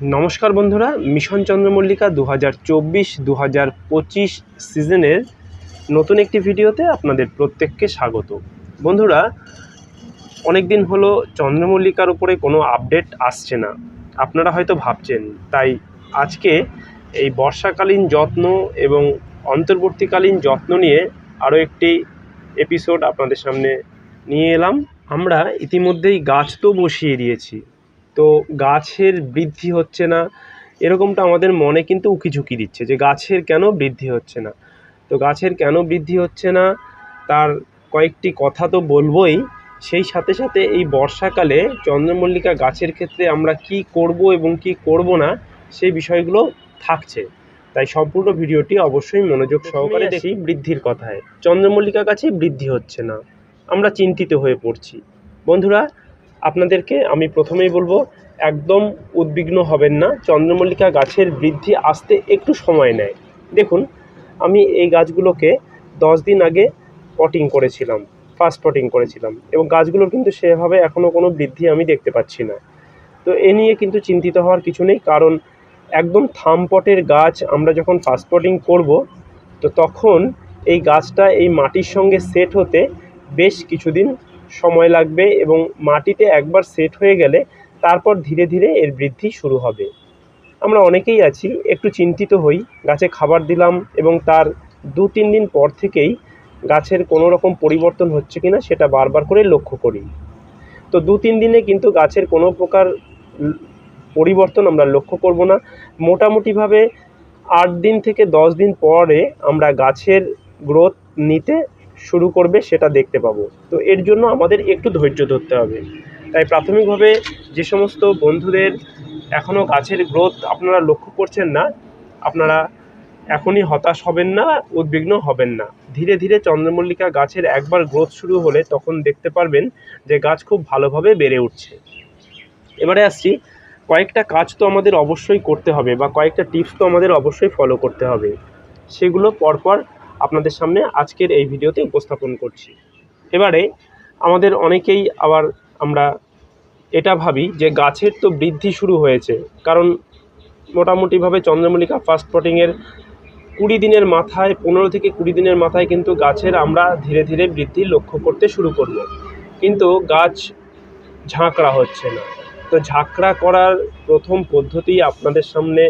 নমস্কার বন্ধুরা, মিশন চন্দ্রমল্লিকা দু হাজার চব্বিশ দু হাজার পঁচিশ সিজনের নতুন একটি ভিডিওতে আপনাদের প্রত্যেককে স্বাগত। বন্ধুরা অনেক দিন হলো চন্দ্রমল্লিকার উপরে কোনো আপডেট আসছে না। আপনারা হয়তো ভাবছেন, তাই আজকে এই বর্ষাকালীন যত্ন এবং অন্তর্বর্তীকালীন যত্ন নিয়ে আরও একটি এপিসোড আপনাদের সামনে নিয়ে এলাম। আমরা ইতিমধ্যেই গাছ তো বসিয়ে দিয়েছি। তো গাছের বৃদ্ধি হচ্ছে না এরকমটা আমাদের মনে কিন্তু উকিঝুঁকি দিচ্ছে যে গাছের কেন বৃদ্ধি হচ্ছে না। তো গাছের কেন বৃদ্ধি হচ্ছে না তার কয়েকটি কথা তো বলবোই। সেই সাথে সাথে এই বর্ষাকালে চন্দ্রমল্লিকা গাছের ক্ষেত্রে আমরা কি করব এবং কি করব না সেই বিষয়গুলো থাকছে। তাই সম্পূর্ণ ভিডিওটি অবশ্যই মনোযোগ সহকারে দেখি বৃদ্ধির কথায়। চন্দ্রমল্লিকা গাছে বৃদ্ধি হচ্ছে না আমরা চিন্তিত হয়ে পড়ছি। বন্ধুরা আপনাদেরকে আমি প্রথমেই বলব, একদম উদ্বিগ্ন হবেন না। চন্দ্রমল্লিকা গাছের বৃদ্ধি আসতে একটু সময় নেয়। দেখুন, আমি এই গাছগুলোকে দশ দিন আগে পটিং করেছিলাম ফার্স্ট পটিং করেছিলাম এবং গাছগুলোর কিন্তু সেভাবে এখনও কোনো বৃদ্ধি আমি দেখতে পাচ্ছি না। তো এ নিয়ে কিন্তু চিন্তিত হওয়ার কিছু নেই, কারণ একদম থাম পটের গাছ আমরা যখন ফার্স্ট পটিং করব, তো তখন এই গাছটা এই মাটির সঙ্গে সেট হতে বেশ কিছুদিন সময় লাগবে এবং মাটিতে একবার সেট হয়ে গেলে তারপর ধীরে ধীরে এর বৃদ্ধি শুরু হবে। আমরা অনেকেই আছি, একটু চিন্তিত হই, গাছে খাবার দিলাম এবং তার দু তিন দিন পর থেকেই গাছের কোনো রকম পরিবর্তন হচ্ছে কিনা সেটা বারবার করে লক্ষ্য করি। তো দু তিন দিনে কিন্তু গাছের কোনো প্রকার পরিবর্তন আমরা লক্ষ্য করব না। মোটামুটিভাবে আট দিন থেকে দশ দিন পরে আমরা গাছের গ্রোথ নিতে শুরু করবে সেটা দেখতে পাবো। তো এর জন্য আমাদের একটু ধৈর্য ধরতে হবে। তাই প্রাথমিকভাবে যে সমস্ত বন্ধুদের এখনও গাছের গ্রোথ আপনারা লক্ষ্য করছেন না, আপনারা এখনই হতাশ হবেন না, উদ্বিগ্ন হবেন না। ধীরে ধীরে চন্দ্রমল্লিকা গাছের একবার গ্রোথ শুরু হলে তখন দেখতে পারবেন যে গাছ খুব ভালোভাবে বেড়ে উঠছে। এবারে আসছি, কয়েকটা কাজ তো আমাদের অবশ্যই করতে হবে বা কয়েকটা টিপস তো আমাদের অবশ্যই ফলো করতে হবে। সেগুলো পরপর আপনাদের সামনে আজকের এই ভিডিওতে উপস্থাপন করছি। এবারে আমাদের অনেকেই আবার আমরা এটা ভাবি যে গাছের তো বৃদ্ধি শুরু হয়েছে, কারণ মোটামুটিভাবে চন্দ্রমল্লিকা ফার্স্ট পটিংয়ের কুড়ি দিনের মাথায়, পনেরো থেকে কুড়ি দিনের মাথায় কিন্তু গাছের আমরা ধীরে ধীরে বৃদ্ধি লক্ষ্য করতে শুরু করব। কিন্তু গাছ ঝাঁকড়া হচ্ছে না। তো ঝাঁকড়া করার প্রথম পদ্ধতি আপনাদের সামনে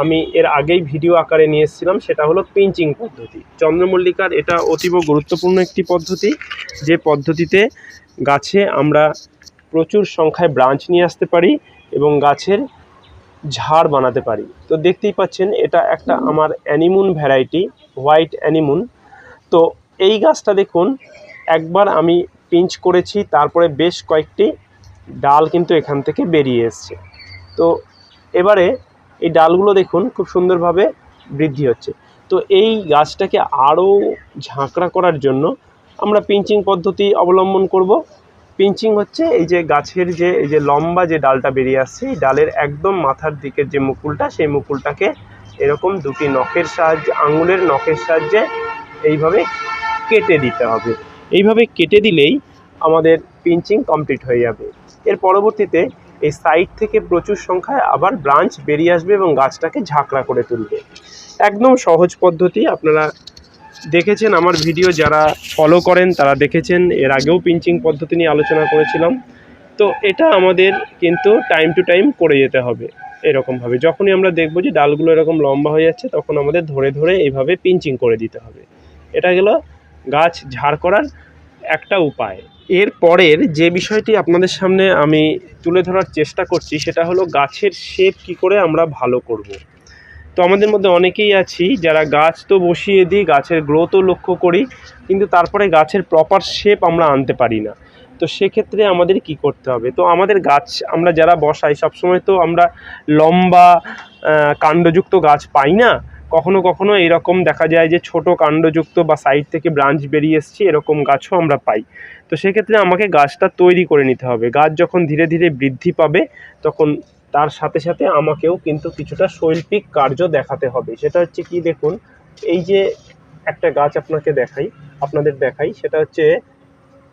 আমি এর আগেই ভিডিও আকারে নিয়ে এসেছিলাম, সেটা হলো পিঞ্চিং পদ্ধতি। চন্দ্রমল্লিকার এটা অতীব গুরুত্বপূর্ণ একটি পদ্ধতি, যে পদ্ধতিতে গাছে আমরা প্রচুর সংখ্যায় ব্রাঞ্চ নিয়ে আসতে পারি এবং গাছের ঝাড় বানাতে পারি। তো দেখতেই পাচ্ছেন, এটা একটা আমার অ্যানিমুন ভ্যারাইটি, হোয়াইট অ্যানিমুন। তো এই গাছটা দেখুন, একবার আমি পিঞ্চ করেছি, তারপরে বেশ কয়েকটি ডাল কিন্তু এখান থেকে বেরিয়ে এসছে। তো এবারে এই ডালগুলো দেখুন, খুব সুন্দরভাবে বৃদ্ধি হচ্ছে। তো এই গাছটাকে আরও ঝাঁকড়া করার জন্য আমরা পিঞ্চিং পদ্ধতি অবলম্বন করব। পিঞ্চিং হচ্ছে এই যে গাছের যে, এই যে লম্বা যে ডালটা বেরিয়ে আসছে, এই ডালের একদম মাথার দিকের যে মুকুলটা, সেই মুকুলটাকে এরকম দুটি নখের সাহায্যে, আঙুলের নখের সাহায্যে এইভাবে কেটে দিতে হবে। এইভাবে কেটে দিলেই আমাদের পিঞ্চিং কমপ্লিট হয়ে যাবে। এর পরবর্তীতে এই সাইড থেকে প্রচুর সংখ্যায় আবার ব্রাঞ্চ বেরিয়ে আসবে এবং গাছটাকে ঝাঁকড়া করে তুলবে। একদম সহজ পদ্ধতি, আপনারা দেখেছেন আমার ভিডিও যারা ফলো করেন তারা দেখেছেন, এর আগেও পিঞ্চিং পদ্ধতি নিয়ে আলোচনা করেছিলাম। তো এটা আমাদের কিন্তু টাইম টু টাইম করে যেতে হবে এরকমভাবে। যখনই আমরা দেখব যে ডালগুলো এরকম লম্বা হয়ে যাচ্ছে, তখন আমাদের ধরে ধরে এইভাবে পিঞ্চিং করে দিতে হবে। এটা গেল গাছ ঝাড় করার একটা উপায়। এর পরের যে বিষয়টি আপনাদের সামনে আমি তুলে ধরার চেষ্টা করছি, সেটা হলো গাছের শেপ কি করে আমরা ভালো করব। তো আমাদের মধ্যে অনেকেই আছি, যারা গাছ তো বসিয়ে দিই, গাছের গ্রোথও লক্ষ্য করি, কিন্তু তারপরে গাছের প্রপার শেপ আমরা আনতে পারি না। তো সেক্ষেত্রে আমাদের কি করতে হবে? তো আমাদের গাছ, আমরা যারা বসাই, সবসময় তো আমরা লম্বা কাণ্ডযুক্ত গাছ পাই না। কখনো কখনো এরকম দেখা যায় যে ছোট কাণ্ডযুক্ত বা সাইড থেকে ব্রাঞ্চ বেরিয়ে এসছে, এরকম গাছও আমরা পাই। তো সেক্ষেত্রে আমাকে গাছটা তৈরি করে নিতে হবে। গাছ যখন ধীরে ধীরে বৃদ্ধি পাবে, তখন তার সাথে সাথে আমাকেও কিন্তু কিছুটা শৈল্পিক কার্য দেখাতে হবে। সেটা হচ্ছে কি দেখুন, এই যে একটা গাছ আপনাকে দেখাই, আপনাদের দেখাই, সেটা হচ্ছে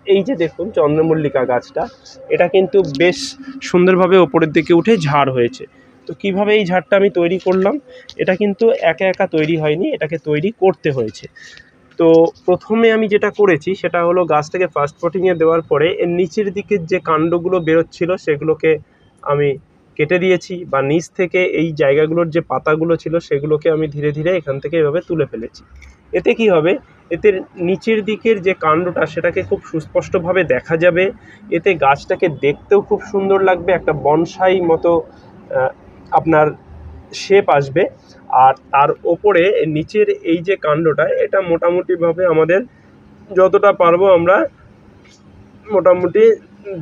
এই যে দেখুন চন্দ্রমল্লিকা গাছটা। এটা কিন্তু বেশ সুন্দরভাবে ওপরের দিকে উঠে ঝাড় হয়েছে। তো কীভাবে এই ঝাড়টা আমি তৈরি করলাম? এটা কিন্তু একা একা তৈরি হয়নি, এটাকে তৈরি করতে হয়েছে। তো প্রথমে আমি যেটা করেছি, সেটা হলো গাছটাকে ফার্স্ট পটিংয়ে দেওয়ার পরে এর নিচের দিকের যে কাণ্ডগুলো বেরোচ্ছিল, সেগুলোকে আমি কেটে দিয়েছি বা নিচ থেকে এই জায়গাগুলোর যে পাতাগুলো ছিল, সেগুলোকে আমি ধীরে ধীরে এখান থেকে এভাবে তুলে ফেলেছি। এতে কি হবে? এতে নিচের দিকের যে কাণ্ডটা, সেটাকে খুব সুস্পষ্টভাবে দেখা যাবে। এতে গাছটাকে দেখতেও খুব সুন্দর লাগবে, একটা বনসাই মতো আপনার শেপ আসবে। আর তার ওপরে, নিচের এই যে কাণ্ডটা, এটা মোটামুটিভাবে আমাদের যতটা পারব আমরা মোটামুটি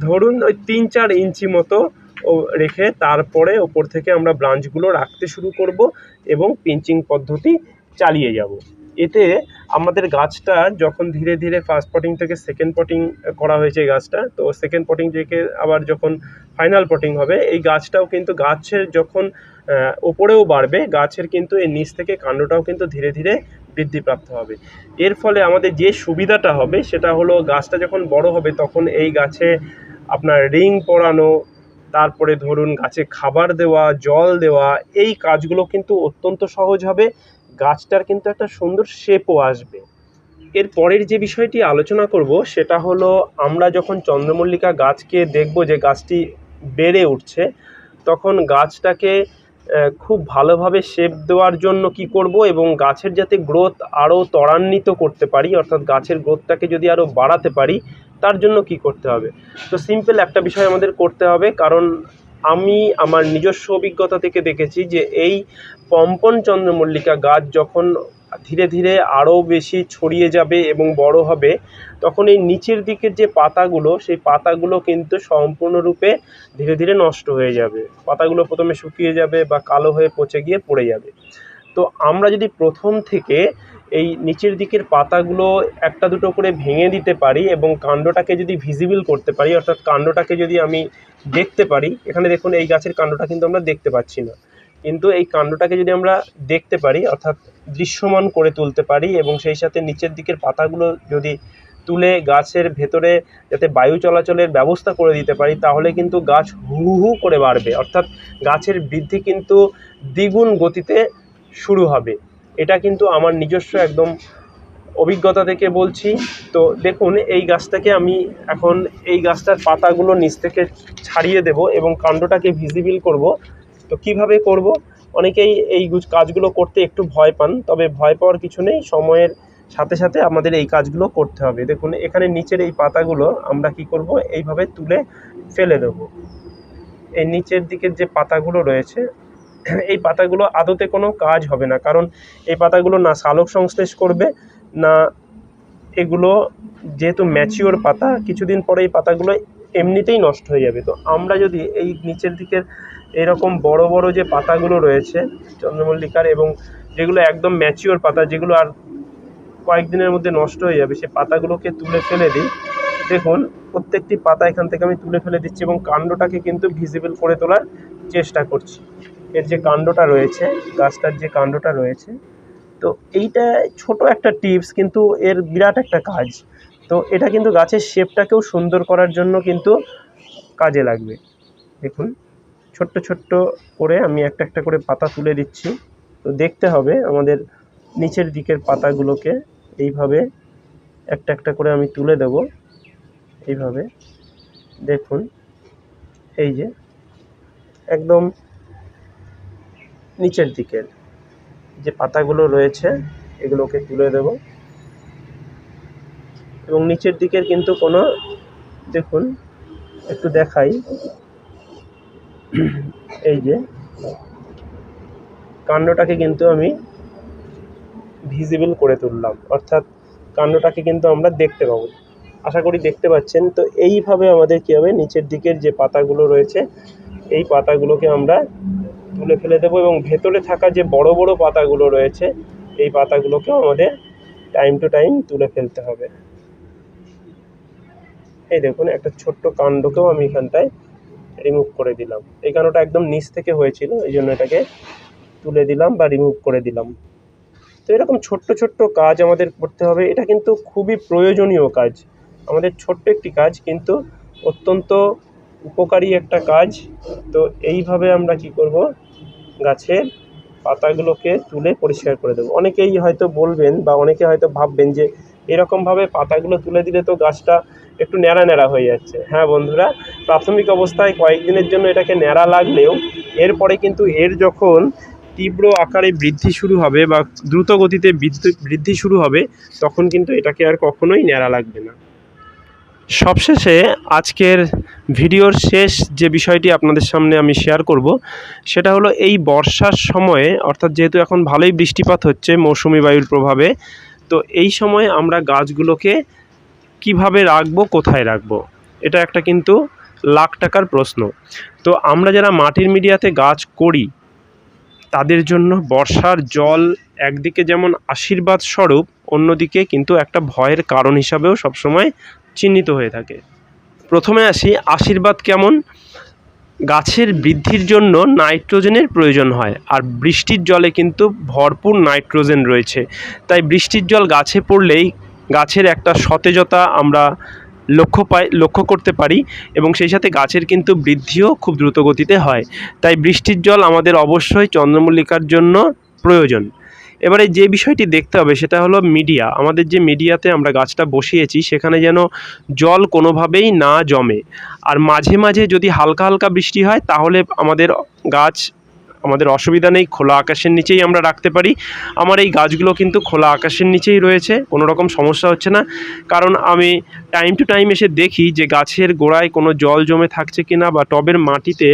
ধরুন ওই তিন চার ইঞ্চি মতো রেখে তারপরে ওপর থেকে আমরা ব্রাঞ্চগুলো রাখতে শুরু করব এবং পিঞ্চিং পদ্ধতি চালিয়ে যাব। এতে আমাদের গাছটা যখন ধীরে ধীরে ফার্স্ট পটিং থেকে সেকেন্ড পটিং করা হয়েছে গাছটা, তো সেকেন্ড পটিং থেকে আবার যখন ফাইনাল পটিং হবে, এই গাছটাও কিন্তু গাছের যখন ওপরেও বাড়বে, গাছের কিন্তু এর নিচ থেকে কাণ্ডটাও কিন্তু ধীরে ধীরে বৃদ্ধিপ্রাপ্ত হবে। এর ফলে আমাদের যে সুবিধাটা হবে সেটা হলো গাছটা যখন বড় হবে তখন এই গাছে আপনার রিং পরানো, তারপরে ধরুন গাছে খাবার দেওয়া, জল দেওয়া, এই কাজগুলো কিন্তু অত্যন্ত সহজ হবে। গাছটার কিন্তু একটা সুন্দর শেপও আসবে। এর পরের যে বিষয়টি আলোচনা করব সেটা হলো আমরা যখন চন্দ্রমল্লিকা গাছকে দেখব যে গাছটি বেড়ে উঠছে, তখন গাছটাকে খুব ভালোভাবে শেপ দেওয়ার জন্য কি করব এবং গাছের যাতে গ্রোথ আরও ত্বরান্বিত করতে পারি, অর্থাৎ গাছের গ্রোথটাকে যদি আরও বাড়াতে পারি, তার জন্য কি করতে হবে? তো সিম্পল একটা বিষয় আমাদের করতে হবে, কারণ আমি আমার নিজস্ব অভিজ্ঞতা থেকে দেখেছি যে এই পম্পন চন্দ্রমল্লিকা গাছ যখন ধীরে ধীরে আরও বেশি ছড়িয়ে যাবে এবং বড় হবে, তখন এই নিচের দিকের যে পাতাগুলো, সেই পাতাগুলো কিন্তু সম্পূর্ণরূপে ধীরে ধীরে নষ্ট হয়ে যাবে। পাতাগুলো প্রথমে শুকিয়ে যাবে বা কালো হয়ে পচে গিয়ে পড়ে যাবে। তো আমরা যদি প্রথম থেকে এই নিচের দিকের পাতাগুলো একটা দুটো করে ভেঙে দিতে পারি এবং কাণ্ডটাকে যদি ভিজিবল করতে পারি, অর্থাৎ কাণ্ডটাকে যদি আমি দেখতে পারি, এখানে দেখুন এই গাছের কাণ্ডটা কিন্তু আমরা দেখতে পাচ্ছি না। কিন্তু এই কাণ্ডটাকে যদি আমরা দেখতে পারি, অর্থাৎ দৃশ্যমান করে তুলতে পারি এবং সেই সাথে নিচের দিকের পাতাগুলো যদি তুলে গাছের ভেতরে যাতে বায়ু চলাচলের ব্যবস্থা করে দিতে পারি, তাহলে কিন্তু গাছ হু হু করে বাড়বে। অর্থাৎ গাছের বৃদ্ধি কিন্তু দ্বিগুণ গতিতে শুরু হবে। এটা কিন্তু আমার নিজস্ব একদম অভিজ্ঞতা থেকে বলছি। তো দেখুন, এই গাছটাকে আমি এখন এই গাছটার পাতাগুলো নিচ থেকে ছাড়িয়ে দেব এবং কাণ্ডটাকে ভিজিবল করব। তো কীভাবে করব? অনেকেই এই কাজগুলো করতে একটু ভয় পান, তবে ভয় পাওয়ার কিছু নেই, সময়ের সাথে সাথে আমাদের এই কাজগুলো করতে হবে। দেখুন, এখানে নিচের এই পাতাগুলো আমরা কি করব? এইভাবে তুলে ফেলে দেবো। এই নিচের দিকের যে পাতাগুলো রয়েছে, এই পাতাগুলো আদতে কোনো কাজ হবে না, কারণ এই পাতাগুলো না সালোক সংশ্লেষ করবে, না এগুলো যেহেতু ম্যাচিওর পাতা, কিছুদিন পরে এই পাতাগুলো এমনিতেই নষ্ট হয়ে যাবে। তো আমরা যদি এই নিচের দিকের এরকম বড় বড় যে পাতাগুলো রয়েছে, চন্দ্রমল্লিকার এবং যেগুলো একদম ম্যাচিওর পাতা, যেগুলো আর কয়েকদিনের মধ্যে নষ্ট হয়ে যাবে সে পাতাগুলোকে তুলে ফেলে দিই। দেখুন, প্রত্যেকটি পাতা এখান থেকে আমি তুলে ফেলে দিচ্ছি এবং কাণ্ডটাকে কিন্তু ভিজিবল করে তোলার চেষ্টা করছি। এর যে কাণ্ডটা রয়েছে, গাছটার যে কাণ্ডটা রয়েছে। তো এইটা ছোট একটা টিপস কিন্তু এর বিরাট একটা কাজ। তো এটা কিন্তু গাছের শেপটাকেও সুন্দর করার জন্য কিন্তু কাজে লাগবে। দেখুন, ছোট্ট ছোট্ট করে আমি একটা একটা করে পাতা তুলে দিচ্ছি। তো দেখতে হবে আমাদের নিচের দিকের পাতাগুলোকে এইভাবে একটা একটা করে আমি তুলে দেব। এইভাবে, দেখুন, এই যে একদম নিচের দিকের যে পাতাগুলো রয়েছে, এগুলোকে তুলে দেব। এবং নিচের দিকের কিন্তু কোনো, দেখুন, একটু দেখাই। এই যে, কাণ্ডটাকে কিন্তু আমি ভিজিবল করে তুললাম। অর্থাৎ কাণ্ডটাকে কিন্তু আমরা দেখতে পাবো। আশা করি দেখতে পাচ্ছেন। তো এইভাবে আমাদের কী হবে? নিচের দিকের যে পাতাগুলো রয়েছে, এই পাতাগুলোকে আমরা তুলে ফেলে দেবো এবং ভেতরে থাকা যে বড় বড় পাতাগুলো রয়েছে, এই পাতাগুলোকেও আমাদের টাইম টু টাইম তুলে ফেলতে হবে। এই দেখুন, একটা ছোট্ট কাণ্ডকেও আমি এখানটায় রিমুভ করে দিলাম। এই কাণ্ডটা একদম নিচ থেকে হয়েছিল, এই জন্য এটাকে তুলে দিলাম বা রিমুভ করে দিলাম। তো এরকম ছোট্ট ছোট্ট কাজ আমাদের করতে হবে, এটা কিন্তু খুবই প্রয়োজনীয় কাজ। আমাদের ছোট্ট একটি কাজ, কিন্তু অত্যন্ত উপকারী একটা কাজ। তো এইভাবে আমরা কি করব? গাছের পাতাগুলোকে তুলে পরিষ্কার করে দেবো। অনেকেই হয়তো বলবেন বা অনেকে হয়তো ভাববেন যে এরকমভাবে পাতাগুলো তুলে দিলে তো গাছটা একটু ন্যাড়া ন্যাড়া হয়ে যাচ্ছে। হ্যাঁ বন্ধুরা, প্রাথমিক অবস্থায় কয়েকদিনের জন্য এটাকে ন্যাড়া লাগলেও এরপরে কিন্তু এর যখন তীব্র আকারে বৃদ্ধি শুরু হবে বা দ্রুত গতিতে বৃদ্ধি- শুরু হবে, তখন কিন্তু এটাকে আর কখনোই ন্যাড়া লাগবে না। সবশেষে আজকের ভিডিওর শেষ যে বিষয়টি আপনাদের সামনে আমি শেয়ার করব, সেটা হলো এই বর্ষার সময়ে, অর্থাৎ যেহেতু এখন ভালোই বৃষ্টিপাত হচ্ছে মৌসুমি বায়ুর প্রভাবে, তো এই সময় আমরা গাছগুলোকে কীভাবে রাখব, কোথায় রাখব? এটা একটা কিন্তু লাখ টাকার প্রশ্ন। তো আমরা যারা মাটির মিডিয়াতে গাছ করি, তাদের জন্য বর্ষার জল একদিকে যেমন আশীর্বাদ স্বরূপ, অন্যদিকে কিন্তু একটা ভয়ের কারণ হিসাবেও সবসময় চিহ্নিত হয়ে থাকে। প্রথমে আসি, আশীর্বাদ কেমন? গাছের বৃদ্ধির জন্য নাইট্রোজেনের প্রয়োজন হয়, আর বৃষ্টির জলে কিন্তু ভরপুর নাইট্রোজেন রয়েছে। তাই বৃষ্টির জল গাছে পড়লেই গাছের একটা সতেজতা আমরা লক্ষ্য পাই, লক্ষ্য করতে পারি এবং সেই সাথে গাছের কিন্তু বৃদ্ধিও খুব দ্রুত গতিতে হয়। তাই বৃষ্টির জল আমাদের অবশ্যই চন্দ্রমল্লিকার জন্য প্রয়োজন। এবারে যে বিষয়টি দেখতে হবে সেটা হলো মিডিয়া। আমাদের যে মিডিয়াতে আমরা গাছটা বসিয়েছি, সেখানে যেন জল কোনোভাবেই না জমে। আর মাঝে মাঝে যদি হালকা হালকা বৃষ্টি হয়, তাহলে আমাদের গাছ আমাদের অসুবিধা নেই, খোলা আকাশের নিচেই আমরা রাখতে পারি। আমার এই গাছগুলো কিন্তু খোলা আকাশের নিচেই রয়েছে, কোনো রকম সমস্যা হচ্ছে না। কারণ আমি টাইম টু টাইম এসে দেখি যে গাছের গোড়ায় কোনো জল জমে থাকছে কিনা বা টবের মাটিতে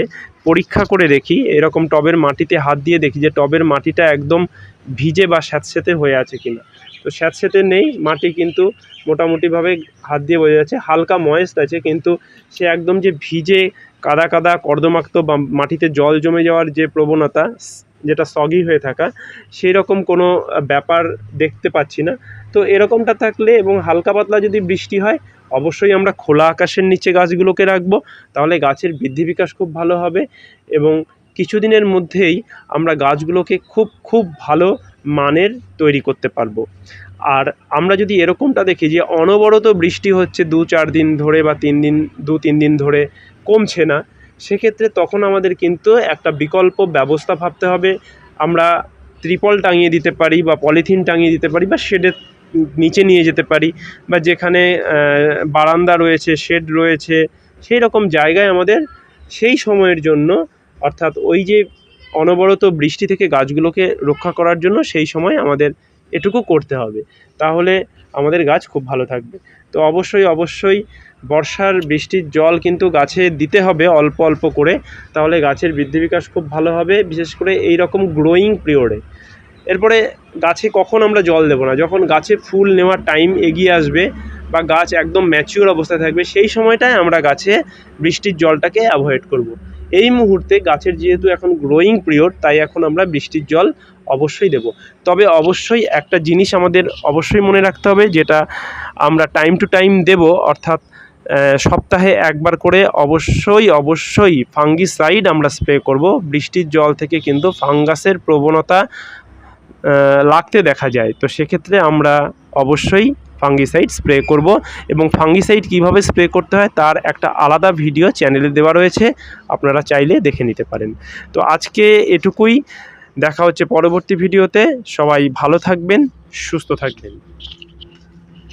পরীক্ষা করে দেখি। এরকম টবের মাটিতে হাত দিয়ে দেখি যে টবের মাটিটা একদম ভিজে বা স্যাঁতস্যাঁতে হয়ে আছে কিনা। তো স্যাঁতস্যাঁতে নেই, মাটি কিন্তু মোটামুটিভাবে হাত দিয়ে বোঝা যাচ্ছে, হালকা ময়েস্ট আছে, কিন্তু সে একদম যে ভিজে কাদা কাদা, কর্দমাক্ত বা মাটিতে জল জমে যাওয়ার যে প্রবণতা যেটা সগি হয়ে থাকা সেই রকম কোনো ব্যাপার দেখতে পাচ্ছি না। তো এরকমটা থাকলে এবং হালকা পাতলা যদি বৃষ্টি হয়, অবশ্যই আমরা খোলা আকাশের নিচে গাছগুলোকে রাখব। তাহলে গাছের বৃদ্ধি বিকাশ খুব ভালো হবে এবং কিছুদিনের মধ্যেই আমরা গাছগুলোকে খুব খুব ভালো মানের তৈরি করতে পারব। আর আমরা যদি এরকমটা দেখি যে অনবরত বৃষ্টি হচ্ছে দু চার দিন ধরে বা তিন দিন, দু তিন দিন ধরে কমছে না, সেক্ষেত্রে তখন আমাদের কিন্তু একটা বিকল্প ব্যবস্থা ভাবতে হবে। আমরা ত্রিপল টাঙিয়ে দিতে পারি বা পলিথিন টাঙিয়ে দিতে পারি বা শেডের নিচে নিয়ে যেতে পারি বা যেখানে বারান্দা রয়েছে, শেড রয়েছে, সেই রকম জায়গায় আমাদের সেই সময়ের জন্য, অর্থাৎ ওই যে অনবরত বৃষ্টি থেকে গাছগুলোকে রক্ষা করার জন্য সেই সময় আমাদের এটুকু করতে হবে। তাহলে আমাদের গাছ খুব ভালো থাকবে। তো অবশ্যই অবশ্যই বর্ষার বৃষ্টির জল কিন্তু গাছে দিতে হবে অল্প অল্প করে, তাহলে গাছের বৃদ্ধি বিকাশ খুব ভালো হবে, বিশেষ করে এই রকম গ্রোয়িং পিরিয়ডে এরপরে গাছে কখন আমরা জল দেবো না? যখন গাছে ফুল নেওয়ার টাইম এগিয়ে আসবে বা গাছ একদম ম্যাচিওর অবস্থায় থাকবে, সেই সময়টায় আমরা গাছে বৃষ্টির জলটাকে অ্যাভয়েড করব। এই মুহূর্তে গাছের যেহেতু এখন গ্রোয়িং পিরিয়ড তাই এখন আমরা বৃষ্টির জল অবশ্যই দেব। তবে অবশ্যই একটা জিনিস আমাদের অবশ্যই মনে রাখতে হবে, যেটা আমরা টাইম টু টাইম দেব, অর্থাৎ সপ্তাহে একবার করে অবশ্যই অবশ্যই ফাঙ্গিসাইড আমরা স্প্রে করব। বৃষ্টির জল থেকে কিন্তু ফাঙ্গাসের প্রবণতা লাগতে দেখা যায়। তো সেক্ষেত্রে আমরা অবশ্যই ফাঙ্গিসাইড স্প্রে করব এবং ফাঙ্গিসাইড কীভাবে স্প্রে করতে হয় তার একটা আলাদা ভিডিও চ্যানেলে দেওয়া রয়েছে, আপনারা চাইলে দেখে নিতে পারেন। তো আজকে এটুকুই, দেখা হচ্ছে পরবর্তী ভিডিওতে, সবাই ভালো থাকবেন, সুস্থ থাকবেন।